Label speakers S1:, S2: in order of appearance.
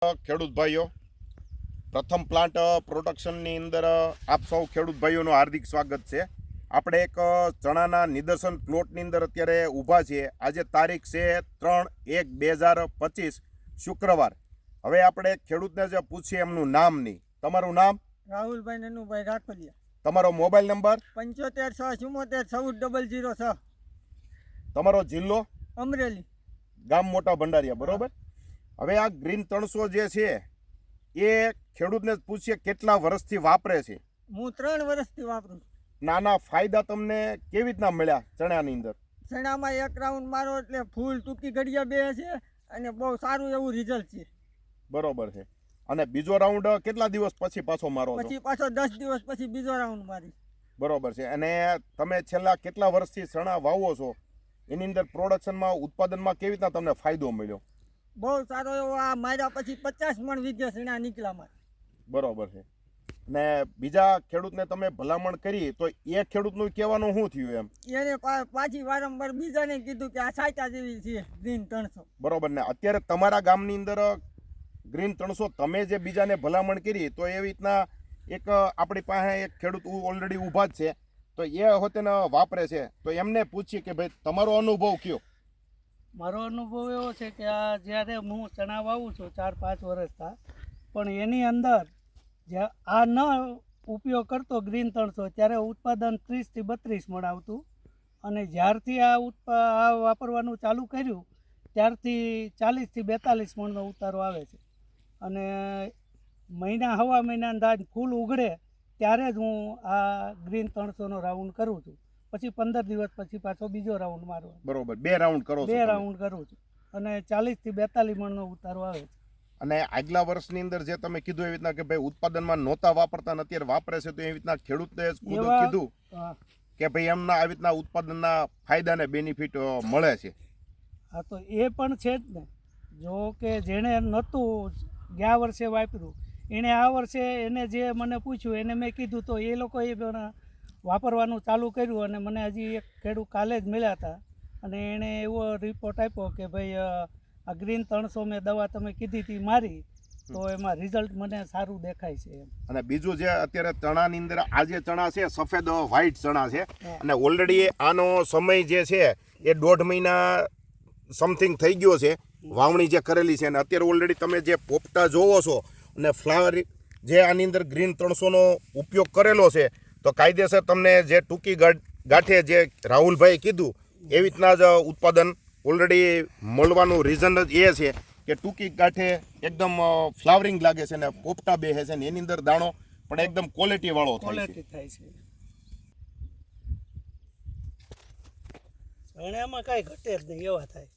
S1: ખેડૂત ભાઈઓ પ્રથમ પ્લાન્ટ પ્રોડક્શનની અંદર આપ સૌ ખેડૂત ભાઈઓનું હાર્દિક સ્વાગત છે. આપણે એક ચણાના નિદર્શન પ્લોટની અંદર અત્યારે ઊભા છીએ. આજે તારીખ છે ત્રણ એક બે હજાર પચીસ શુક્રવાર. હવે આપણે ખેડૂતને જે પૂછીએ એમનું નામ નહીં તમારું નામ?
S2: રાહુલભાઈ નનુભાઈ રાખોલિયા
S1: તમારો મોબાઈલ નંબર?
S2: પંચોતેર છ ચુમ્મોતેર ચૌદ ડબલ જીરો છ.
S1: તમારો જિલ્લો?
S2: અમરેલી.
S1: ગામ મોટા ભંડારિયા બરોબર? હવે આ ગ્રીન ત્રણસો જે છે એ ખેડૂતને પૂછીએ કેટલા વર્ષથી વાપરે છે.
S2: હું ત્રણ વર્ષથી વાપરું છું.
S1: નાના ફાયદા તમને કેવી રીતના મળ્યા ચણાની અંદર?
S2: ચણામાં એક રાઉન્ડ મારો એટલે ફૂલ ટૂંકી ઘડિયા બે છે અને બહુ સારું એવું રિઝલ્ટ છે.
S1: બરોબર છે. અને બીજો રાઉન્ડ કેટલા દિવસ પછી પાછો મારો
S2: પછી પાછો દસ દિવસ પછી બીજો રાઉન્ડ મારી
S1: બરોબર છે. અને તમે છેલ્લા કેટલા વર્ષથી ચણા વાવો છો? એની અંદર પ્રોડક્શનમાં ઉત્પાદનમાં કેવી રીતના તમને ફાયદો મળ્યો?
S2: બહુ સારો એવો આ માર્યા પછી પચાસ મણ વીઘે સીણા નીકળ્યા મારે.
S1: બરોબર છે. ને બીજા ખેડૂતને તમે ભલામણ કરી તો એ ખેડૂતનું કહેવાનું શું થયું એમ?
S2: એને પાછી વારંવાર બીજાને કીધું કે આ સાચા જેવી છે ગ્રીન ત્રણસો.
S1: બરોબર ને અત્યારે તમારા ગામની અંદર ગ્રીન ત્રણસો તમે જે બીજાને ભલામણ કરી તો એવી રીતના એક આપણી પાસે એક ખેડૂત ઓલરેડી ઊભા જ છે. તો એ હોતેને વાપરે છે. તો એમને પૂછીએ કે ભાઈ તમારો અનુભવ કયો?
S3: મારો અનુભવ એવો છે કે આ જ્યારે હું ચણા વાવું છું ચાર, પાંચ વર્ષતા પણ એની અંદર જે આ ન ઉપયોગ કરતો ગ્રીન ત્રણસો, ત્યારે ઉત્પાદન ત્રીસથી બત્રીસ મણ આવતું અને જ્યારથી આ ઉત્પા, આ વાપરવાનું ચાલુ કર્યું, ત્યારથી ચાલીસથી બેતાલીસ મણનો ઉતારો આવે છે. અને મહિના, હવા મહિના અંદાજ ફૂલ ઉઘડે ત્યારે જ હું આ ગ્રીન ત્રણસોનો રાઉન્ડ કરું છું. પછી પંદર દિવસ પછી પાછો બીજો રાઉન્ડ મારવાનો
S1: બરોબર બે રાઉન્ડ કરો
S3: બે રાઉન્ડ કરું છું. અને ચાલીસથી બેતાલીસ મણનો ઉતારો આવે છે.
S1: અને આગલા વર્ષની અંદર જે તમે કીધું એવી રીતના કે ભાઈ ઉત્પાદનમાં નહોતા વાપરતા ને અત્યારે વાપરે છે તો એવી રીતના ખેડૂતે જ ખુદ જ
S3: એવા-
S1: કીધું કે ભાઈ એમના આવી રીતના ઉત્પાદનના ફાયદા ને બેનિફિટ મળે છે.
S3: હા તો એ પણ છે જ ને. જો કે જેણે નહોતું ગયા વર્ષે વાપર્યું એણે આ વર્ષે એને જે મને પૂછ્યું એને મેં કીધું તો એ લોકો એ પણ વાપરવાનું ચાલુ કર્યું અને મને હજી એક ખેડૂત કાલે જ મળ્યા હતા. અને એણે એવો રિપોર્ટ આપ્યો કે ભાઈ આ ગ્રીન ત્રણસો મેં દવા તમે કીધી હતી મારી તો એમાં રિઝલ્ટ મને સારું દેખાય છે
S1: અને બીજું જે અત્યારે ચણાની અંદર આ જે ચણા છે સફેદ વ્હાઇટ ચણા છે અને ઓલરેડી આનો સમય જે છે એ દોઢ મહિના સમથિંગ થઈ ગયો છે વાવણી જે કરેલી છે. અને અત્યારે ઓલરેડી તમે જે પોપટા જોવો છો અને ફ્લાવર જે આની અંદર ગ્રીન ત્રણસોનો ઉપયોગ કરેલો છે તો કાયદેસર તમને જે ટૂંકી ગાંઠે જે રાહુલભાઈ કીધું, એવી રીતના જ ઉત્પાદન ઓલરેડી મળવાનું રીઝન જ એ છે કે ટૂંકી ગાંઠે એકદમ ફ્લાવરિંગ લાગે છે ને, પોપટા બેસે છે ને, એની અંદર દાણો પણ એકદમ ક્વોલિટી વાળો થાય છે.
S3: ચણામાં કાંઈ ઘટે જ નહીં, એવા થાય?